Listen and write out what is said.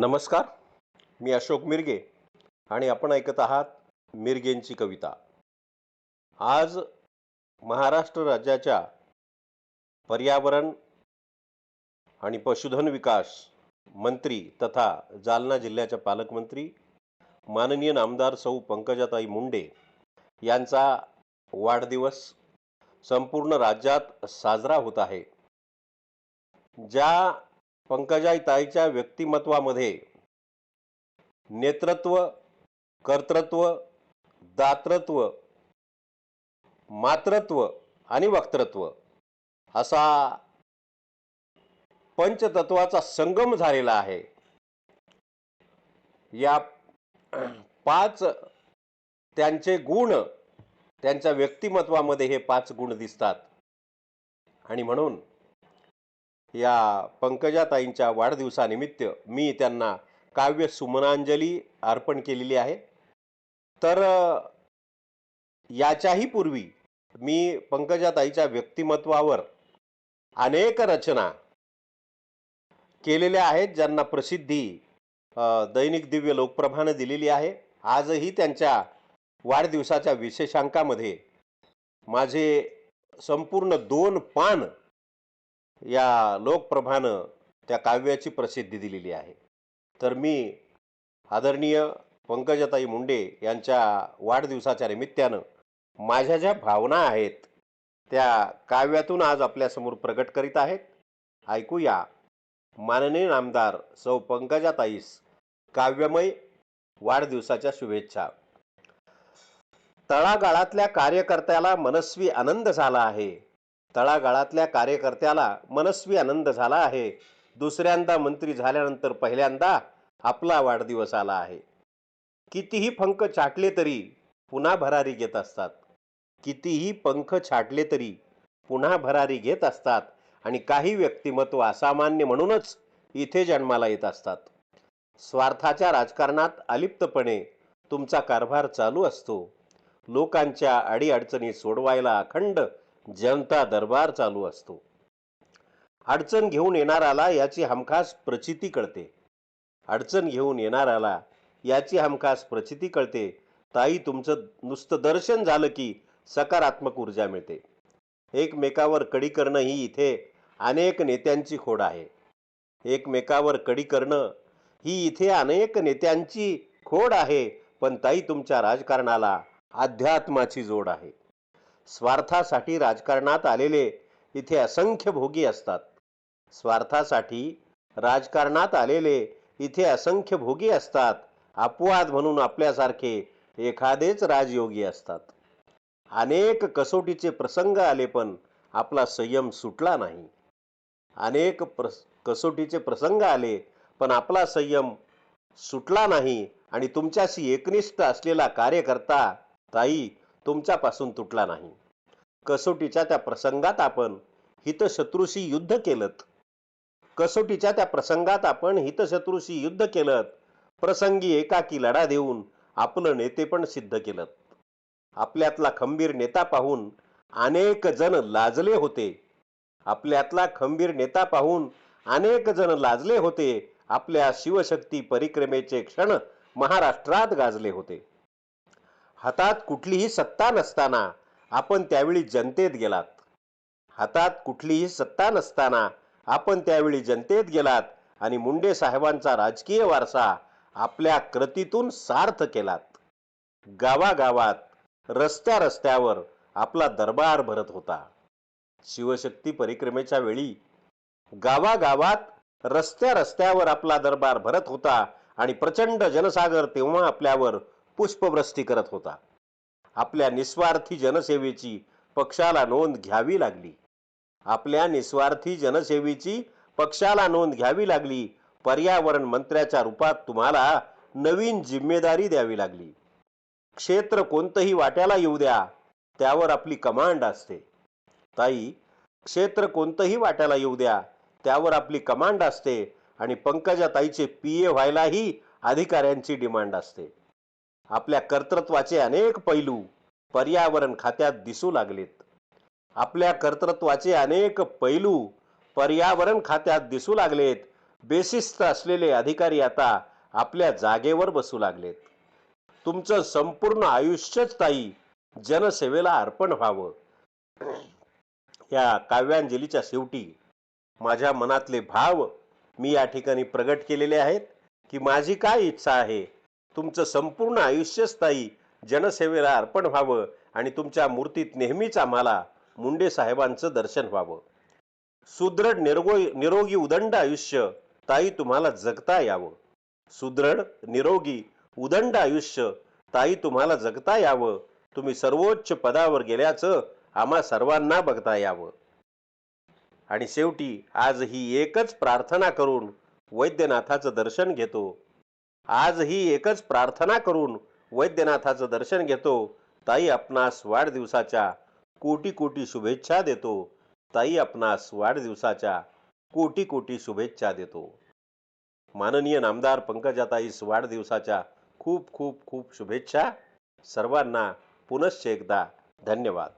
नमस्कार मी अशोक मिरगे आणि आपण ऐकत आहात मिरगेंची कविता. आज महाराष्ट्र राज्याच्या पर्यावरण आणि पशुधन विकास मंत्री तथा जालना जिल्ह्याच्या पालकमंत्री माननीय नामदार सौ पंकजाताई मुंडे यांचा वाढदिवस संपूर्ण राज्यात साजरा होत आहे. ज्या पंकजाताईच्या व्यक्तिमत्वामध्ये नेतृत्व कर्तृत्व दातृत्व मातृत्व आणि वक्तृत्व असा पंचतत्वाचा संगम झालेला आहे. या पाच त्यांचे गुण त्यांच्या व्यक्तिमत्वामध्ये हे पाच गुण दिसतात. आणि म्हणून या पंकजाताईंच्या वाढदिवसानिमित्त मी त्यांना काव्य सुमनांजली अर्पण केलेली आहे. तर याच्याही पूर्वी मी पंकजाताईच्या व्यक्तिमत्वावर अनेक रचना केलेल्या आहेत ज्यांना प्रसिद्धी दैनिक दिव्य लोकप्रभानं दिलेली आहे. आजही त्यांच्या वाढदिवसाच्या विशेषांकामध्ये माझे संपूर्ण दोन पान या लोकप्रभानं त्या काव्याची प्रसिद्धी दिलेली आहे. तर मी आदरणीय पंकजाताई मुंडे यांच्या वाढदिवसाच्या निमित्तानं माझ्या ज्या भावना आहेत त्या काव्यातून आज आपल्यासमोर प्रकट करीत आहेत. ऐकूया. माननीय नामदार सौ पंकजाताईस काव्यमय वाढदिवसाच्या शुभेच्छा. तळागाळातल्या कार्यकर्त्याला मनस्वी आनंद झाला आहे. तळागाळातल्या कार्यकर्त्याला मनस्वी आनंद झाला आहे. दुसऱ्यांदा मंत्री झाल्यानंतर पहिल्यांदा आपला वाढदिवस आला आहे. कितीही पंख छाटले तरी पुन्हा भरारी घेत असतात. कितीही पंख छाटले तरी पुन्हा भरारी घेत असतात. आणि काही व्यक्तिमत्व असामान्य म्हणूनच इथे जन्माला येत असतात. स्वार्थाच्या राजकारणात अलिप्तपणे तुमचा कारभार चालू असतो. लोकांच्या अडीअडचणी सोडवायला अखंड जनता दरबार चालू असतो. अडचण घेऊन येणाराला याची हमखास प्रचिती कळते. अडचण घेऊन येणाराला याची हमखास प्रचिती कळते. ताई तुमचं नुसतं दर्शन झालं की सकारात्मक ऊर्जा मिळते. एकमेकावर कडी करणं ही इथे अनेक नेत्यांची खोड आहे. एकमेकावर कडी करणं ही इथे अनेक नेत्यांची खोड आहे. पण ताई तुमच्या राजकारणाला अध्यात्माची जोड आहे. स्वार्थासाठी राजकारणात आलेले इथे असंख्य भोगी असतात. स्वार्थासाठी राजकारणात आलेले इथे असंख्य भोगी असतात. अपवाद म्हणून आपल्यासारखे एखादेच राजयोगी असतात. अनेक कसोटीचे प्रसंग आले पण आपला संयम सुटला नाही. अनेक प्रस कसोटीचे प्रसंग आले पण आपला संयम सुटला नाही आणि तुमच्याशी एकनिष्ठ असलेला कार्यकर्ता ताई तुमच्यापासून तुटला नाही. कसोटीच्या त्या प्रसंगात आपण हितशत्रूशी युद्ध केलत. कसोटीच्या त्या प्रसंगात आपण हितशत्रूशी युद्ध केलं प्रसंगी एकाकी लढा देऊन आपलं नेतेपण सिद्ध केलं आपल्यातला खंबीर नेता पाहून अनेक जण लाजले होते. आपल्यातला खंबीर नेता पाहून अनेक जण लाजले होते. आपल्या शिवशक्ती परिक्रमेचे क्षण महाराष्ट्रात गाजले होते. हातात कुठलीही सत्ता नसताना आपण त्यावेळी जनतेत गेलात. हातात कुठलीही सत्ता नसताना आपण त्यावेळी जनतेत गेलात आणि मुंडे साहेबांचा राजकीय वारसा आपल्या कृतीतून सार्थ केलात. गावागावात रस्त्या रस्त्यावर आपला दरबार भरत होता. शिवशक्ती परिक्रमेच्या वेळी गावागावात रस्त्या रस्त्यावर आपला दरबार भरत होता आणि प्रचंड जनसागर तेव्हा आपल्यावर पुष्पवृष्टी करत होता. आपल्या निस्वार्थी जनसेवेची पक्षाला नोंद घ्यावी लागली. आपल्या निस्वार्थी जनसेवेची पक्षाला नोंद घ्यावी लागली. पर्यावरण मंत्र्याच्या रूपात तुम्हाला नवीन जिम्मेदारी द्यावी लागली. क्षेत्र कोणतंही वाट्याला येऊ द्या त्यावर आपली कमांड असते. ताई क्षेत्र कोणतंही वाट्याला येऊ द्या त्यावर आपली कमांड असते आणि पंकजा ताईचे पी ए व्हायलाही अधिकाऱ्यांची डिमांड असते. आपल्या कर्तृत्वाचे अनेक पैलू पर्यावरण खात्यात दिसू लागलेत. आपल्या कर्तृत्वाचे अनेक पैलू पर्यावरण खात्यात दिसू लागलेत. बेशिस्त असलेले अधिकारी आता आपल्या जागेवर बसू लागलेत. तुमचं संपूर्ण आयुष्यच ताई जनसेवेला अर्पण व्हावं. या काव्यांजलीच्या शेवटी माझ्या मनातले भाव मी या ठिकाणी प्रगट केलेले आहेत की माझी काय इच्छा आहे तुमचं संपूर्ण आयुष्यस्थायी जनसेवेला अर्पण व्हावं आणि तुमच्या मूर्तीत नेहमीच आम्हाला मुंडे साहेबांचं दर्शन व्हावं. सुदृढ निरोगी निरोगी उदंड आयुष्य ताई तुम्हाला जगता यावं. सुदृढ निरोगी उदंड आयुष्य ताई तुम्हाला जगता यावं. तुम्ही सर्वोच्च पदावर गेल्याचं आम्हा सर्वांना बघता यावं. आणि शेवटी आज ही एकच प्रार्थना करून वैद्यनाथाचं दर्शन घेतो. आज ही एकच प्रार्थना करून वैद्यनाथाचं दर्शन घेतो. ताई आपणास वाढदिवसाच्या कोटी कोटी शुभेच्छा देतो. ताई आपणास वाढदिवसाच्या कोटी कोटी शुभेच्छा देतो. माननीय नामदार पंकजाताईस वाढदिवसाच्या खूप खूप खूप शुभेच्छा. सर्वांना पुनश्च एकदा धन्यवाद.